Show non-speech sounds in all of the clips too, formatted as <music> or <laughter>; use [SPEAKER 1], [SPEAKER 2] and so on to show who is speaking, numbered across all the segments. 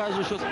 [SPEAKER 1] кажуть, що з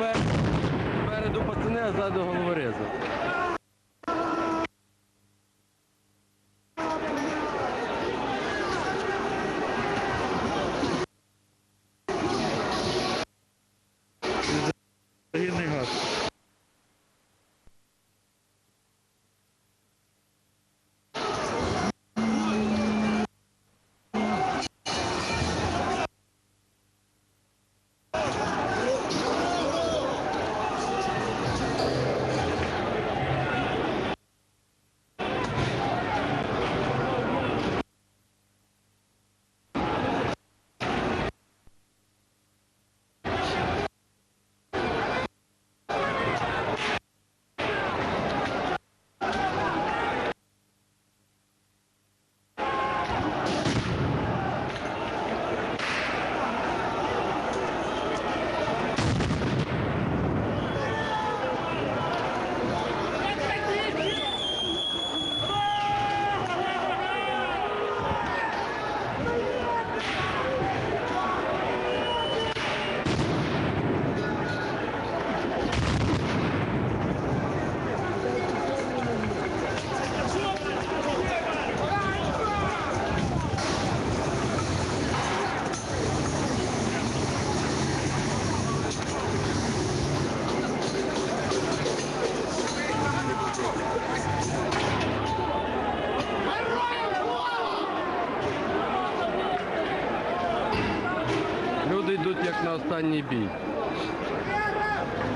[SPEAKER 1] останній бій.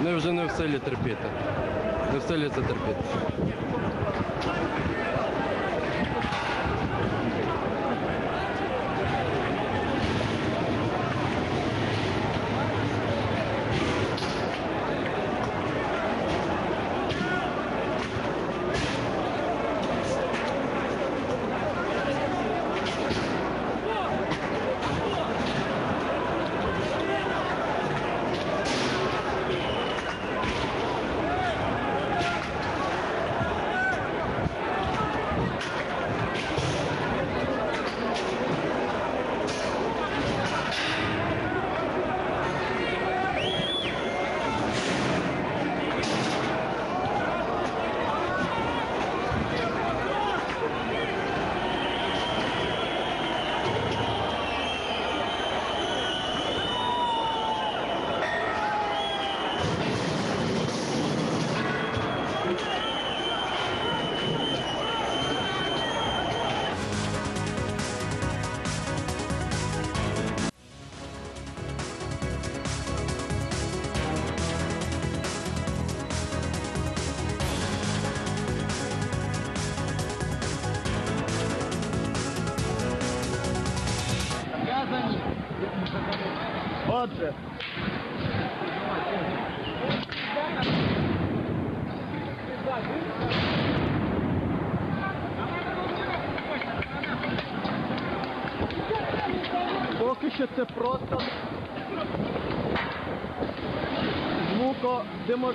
[SPEAKER 1] Ми вже не в силі терпіти. Не в силі це терпіти.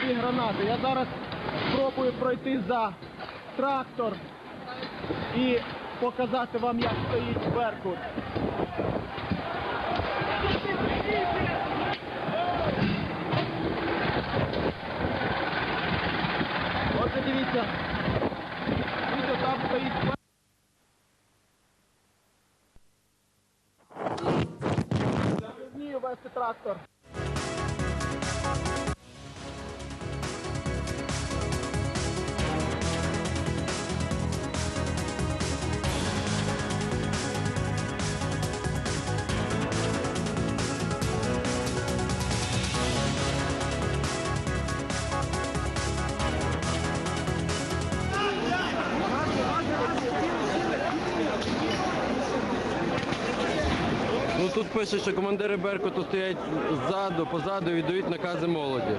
[SPEAKER 2] Звукодимові гранати. Я зараз спробую пройти за трактор і показати вам, як стоїть Беркут. Отже, дивіться. Ось там стоїть. Я не вмію вести трактор.
[SPEAKER 1] Пише, що командири Беркуту стоять ззаду, позаду і віддають накази молоді.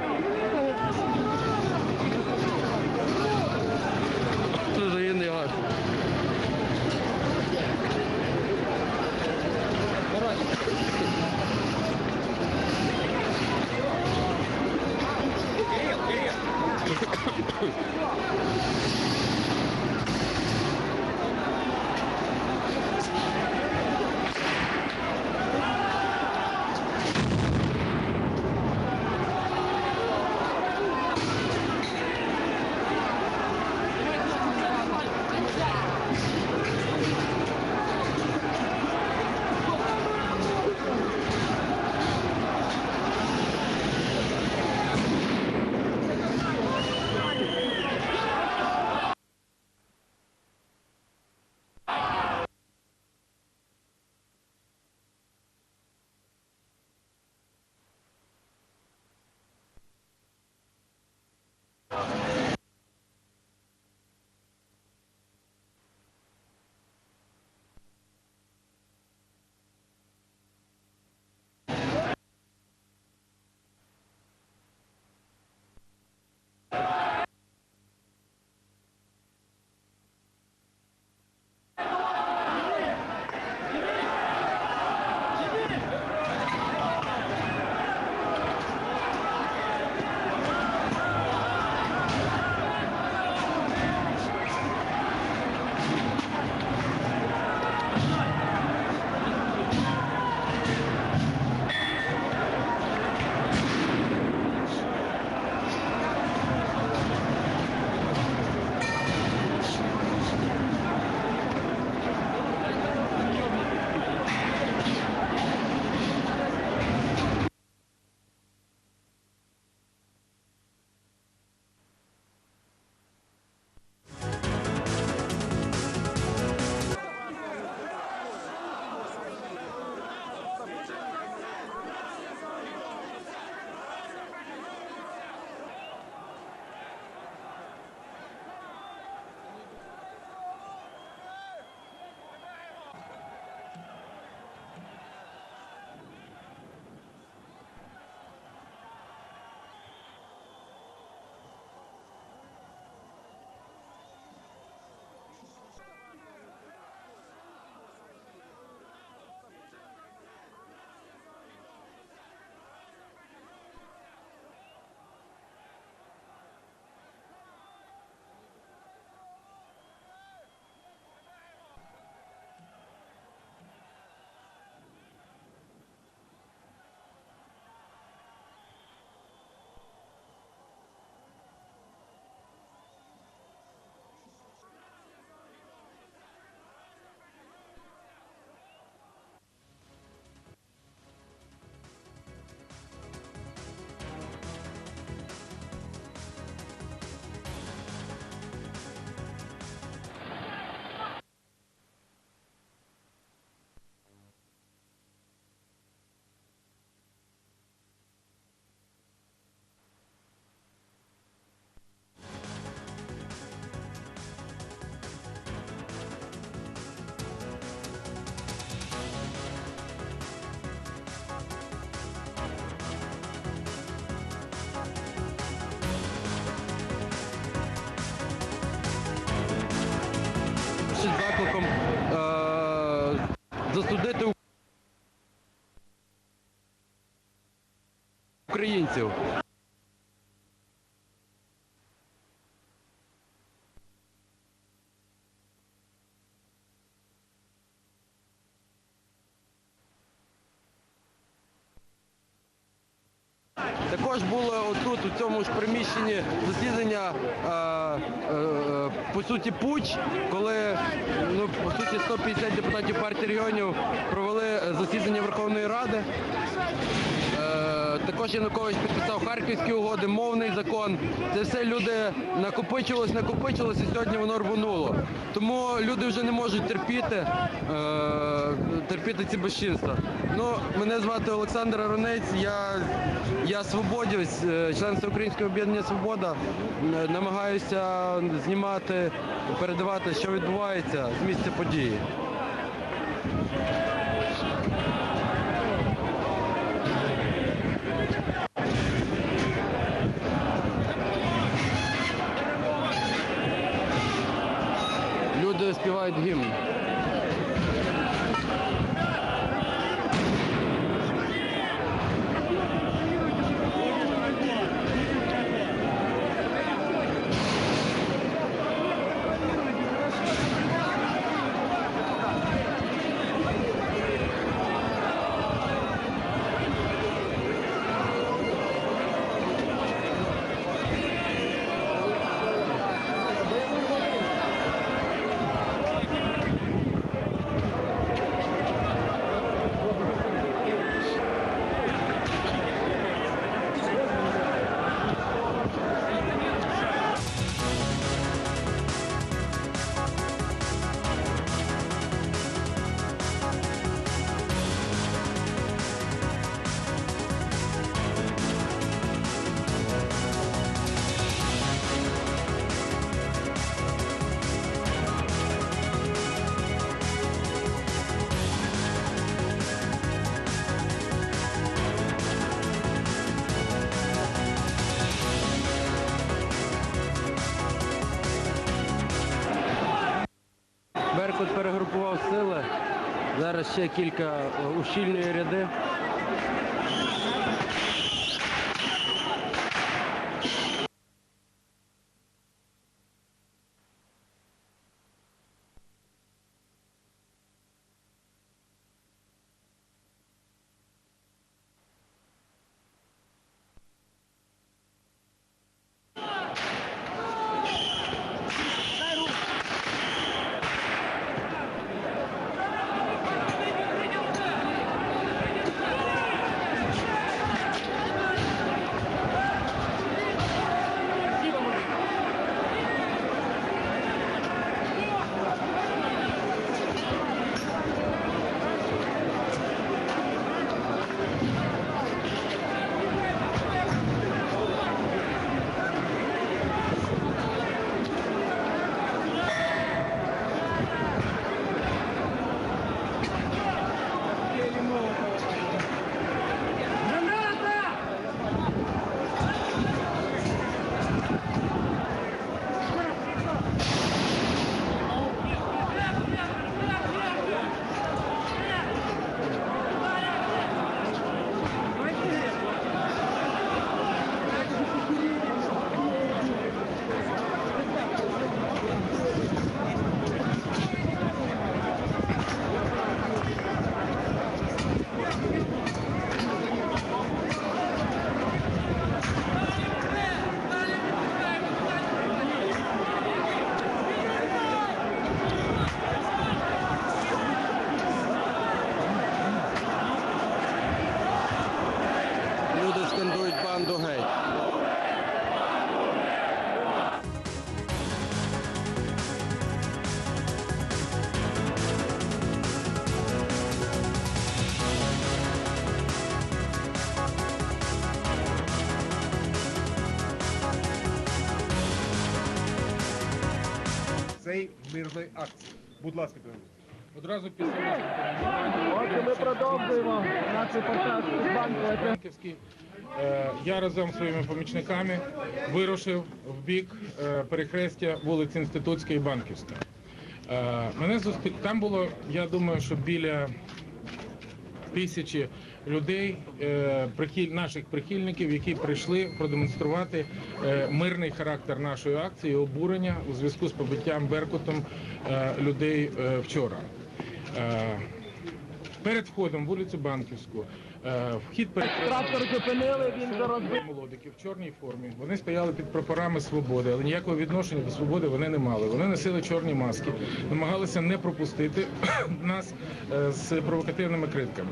[SPEAKER 1] Засудити українців. Також було отут, у цьому ж приміщенні засідання, е, е, по суті, путь, коли ну, по суті 150 депутатів партії регіонів провели е, засідання Верховної Ради. Також Янукович підписав Харківські угоди, мовний закон. Це все люди накопичилось, накопичилось і сьогодні воно рвонуло. Тому люди вже не можуть терпіти, е, терпіти ці безчинства. Ну, мене звати Олександр Аронець, я, я свободівець, е, член Всеукраїнського об'єднання Свобода. Намагаюся знімати, передавати, що відбувається з місця події. Люди співають ще кілька ущільної ряди.
[SPEAKER 3] Цей мирної акції. Будь ласка, Петро.
[SPEAKER 4] Одразу після
[SPEAKER 2] Отже, ми продовжуємо наш репортаж з банку.
[SPEAKER 4] Банківський, е, я разом зі своїми помічниками вирушив в бік е, перехрестя вулиць Інститутська і Банківська. Е, Мене зустрі... Там було, я думаю, що біля тисячі людей, е, прихиль... наших прихильників, які прийшли продемонструвати е, мирний характер нашої акції, обурення у зв'язку з побиттям Беркутом е, людей вчора. Перед входом в вулицю Банківську, е, вхід перед
[SPEAKER 2] Трактор зупинили, він вже розбив.
[SPEAKER 4] молодики в чорній формі. Вони стояли під прапорами свободи, але ніякого відношення до свободи вони не мали. Вони носили чорні маски, намагалися не пропустити <clears throat> нас е, з провокативними криками.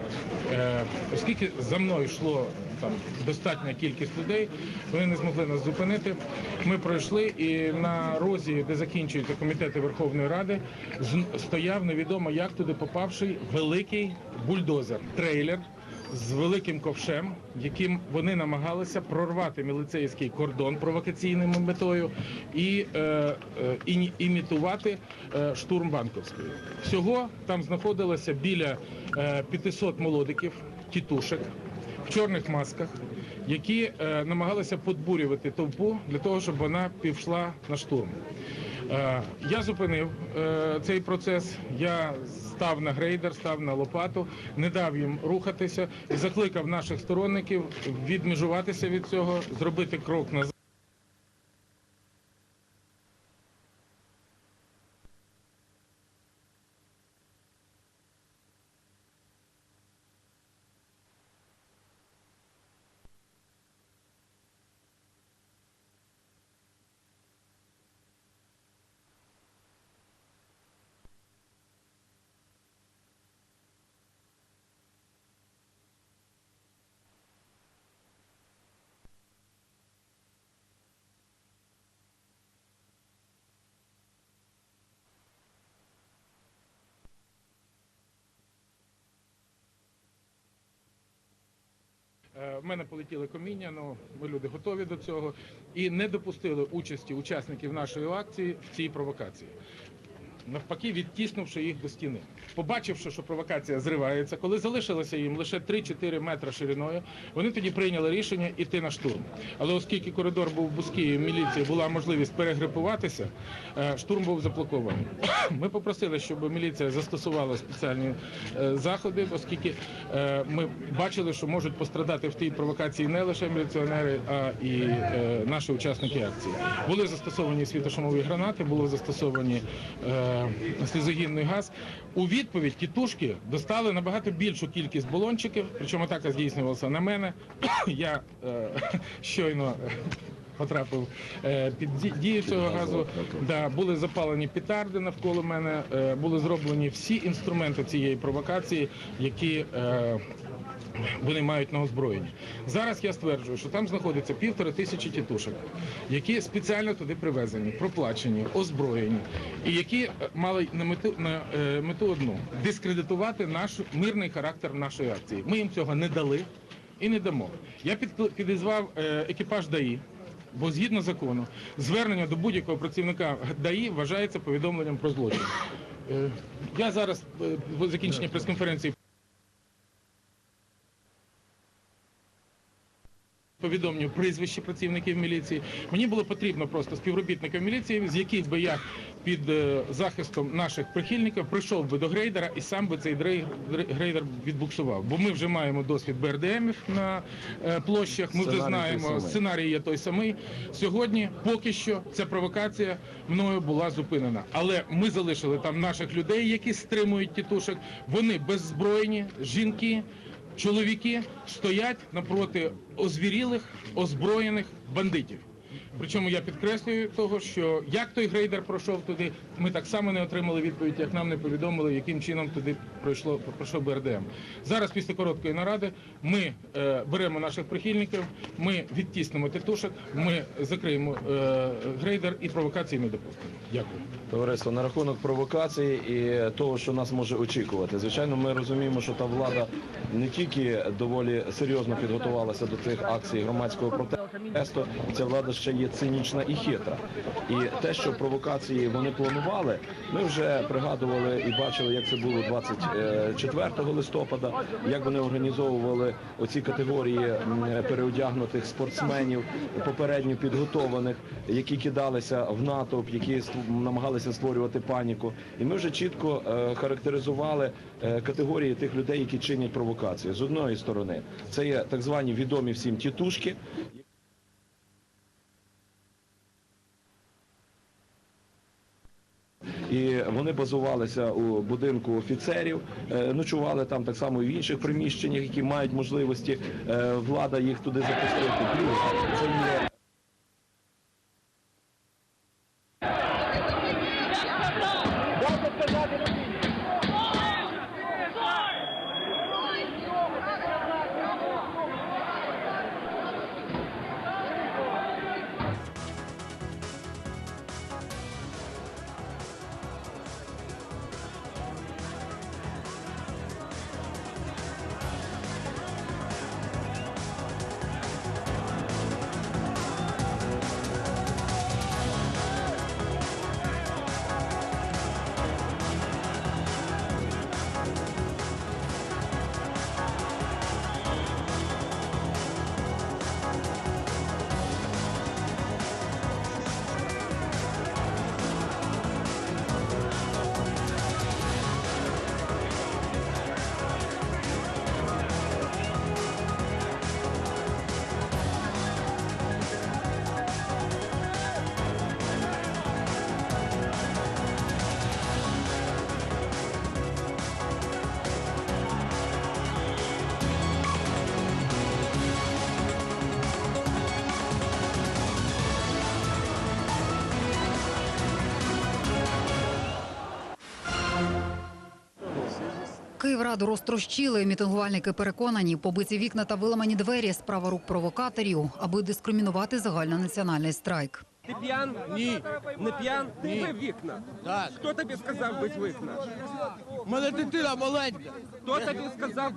[SPEAKER 4] Е, Оскільки за мною йшло там достатня кількість людей, вони не змогли нас зупинити. Ми пройшли і на розі, де закінчуються комітети Верховної Ради, стояв невідомо як туди попавший великий бульдозер, трейлер з великим ковшем, яким вони намагалися прорвати міліцейський кордон провокаційною метою і е, е, імітувати е, штурм банковської. Всього там знаходилося біля е, 500 молодиків, тітушек в чорних масках, які е, намагалися подбурювати товпу для того, щоб вона пішла на штурм. Е, Я зупинив е, цей процес. Я став на грейдер, став на лопату, не дав їм рухатися і закликав наших сторонників відмежуватися від цього, зробити крок назад. В мене полетіли коміння, ну ми люди готові до цього і не допустили участі учасників нашої акції в цій провокації. Навпаки, відтіснувши їх до стіни. Побачивши, що провокація зривається, коли залишилося їм лише 3-4 метри шириною, вони тоді прийняли рішення йти на штурм. Але оскільки коридор був вузький, в міліції була можливість перегрупуватися, е, штурм був заблокований. <coughs> Ми попросили, щоб міліція застосувала спеціальні е, заходи, оскільки е, ми бачили, що можуть пострадати в тій провокації не лише міліціонери, а і наші учасники акції. Були застосовані світошумові гранати, були застосовані слізогінний газ. У відповідь тітушки достали набагато більшу кількість балончиків, причому атака здійснювалася на мене. <coughs> Я е, <laughs> щойно. Потрапив е, під дію цього газу. Да, були запалені петарди навколо мене, е, були зроблені всі інструменти цієї провокації, які е, вони мають на озброєнні. Зараз я стверджую, що там знаходиться півтори тисячі тітушок, які спеціально туди привезені, проплачені, озброєні, і які е, мали на мету на е, мету одну дискредитувати наш мирний характер нашої акції. Ми їм цього не дали і не дамо. Я підізвав е, екіпаж ДАІ. Бо згідно закону, звернення до будь-якого працівника ДАІ вважається повідомленням про злочин. Я зараз в закінченні прес-конференції повідомлю прізвище працівників міліції. Мені було потрібно просто співробітників міліції, з яких би я під е, захистом наших прихильників прийшов би до грейдера і сам би цей грейдер відбуксував. Бо ми вже маємо досвід БРДМів на е, площах. Ми вже знаємо сценарій є той самий. Сьогодні поки що ця провокація мною була зупинена. Але ми залишили там наших людей, які стримують тітушок. Вони беззбройні, жінки. Чоловіки стоять напроти озвірілих, озброєних бандитів. Причому я підкреслюю того, що як той грейдер пройшов туди, ми так само не отримали відповідь, як нам не повідомили, яким чином туди пройшло пройшов БРДМ. Зараз, після короткої наради, ми е, беремо наших прихильників, ми відтіснимо титушок, ми закриємо е, грейдер і провокації не допустимо. Дякую.
[SPEAKER 5] Товариство, на рахунок провокації і того, що нас може очікувати. Звичайно, ми розуміємо, що та влада не тільки доволі серйозно підготувалася до цих акцій громадського протесту. Часто ця влада ще є цинічна і хитра. І те, що провокації вони планували, ми вже пригадували і бачили, як це було 24 листопада, як вони організовували оці категорії переодягнутих спортсменів, попередньо підготованих, які кидалися в натовп, які намагалися створювати паніку. І ми вже чітко е, характеризували е, категорії тих людей, які чинять провокації. З одної сторони, це є так звані відомі всім тітушки. І вони базувалися у будинку офіцерів, е, ночували там так само і в інших приміщеннях, які мають можливості. е, Влада їх туди запустити. Плюс це є
[SPEAKER 6] Київраду розтрощили. Мітингувальники переконані, побиті вікна та виламані двері справа рук провокаторів, аби дискримінувати загальнонаціональний страйк.
[SPEAKER 7] Ти п'ян? Ні. Не п'ян? Ти бив вікна. Так. Хто тобі сказав бити вікна?
[SPEAKER 1] Мене дитина маленька.
[SPEAKER 7] Хто тобі сказав